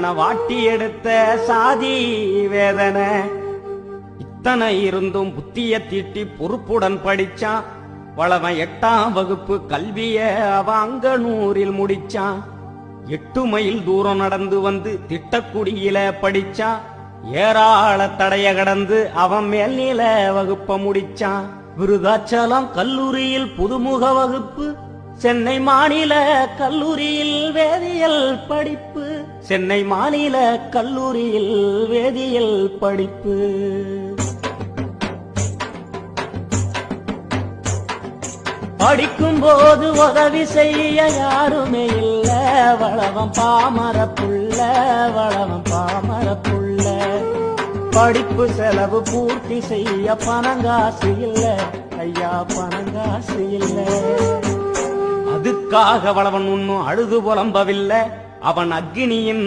வாட்டி எடுத்த சாதி வேதனை. இத்தனை இருந்தும் புத்திய தீட்டி பொறுப்புடன் படிச்சான். வளவன் எட்டாம் வகுப்பு கல்விய அவங்க நூறில் முடிச்சான். எட்டு மைல் தூரம் நடந்து வந்து திட்டக்குடியில படிச்சான். ஏராள தடைய கடந்து அவன் மேல்நில வகுப்ப முடிச்சான். விருதாச்சலம் கல்லூரியில் புதுமுக வகுப்பு சென்னை மாநில கல்லூரியில் வேதியியல் படிப்பு. சென்னை மாநில கல்லூரியில் வேதியியல் படிப்பு. படிக்கும் போது உதவி செய்ய யாருமே இல்ல. வளவம் பாமர புள்ள வளவம் பாமர புள்ள படிப்பு செலவு பூர்த்தி செய்ய பணங்காசு இல்ல. ஐயா பணங்காசு இல்லை. அதுக்காக வளவன் உண்ணும் அழுது புலம்பவில்லை. அவன் அக்னியின்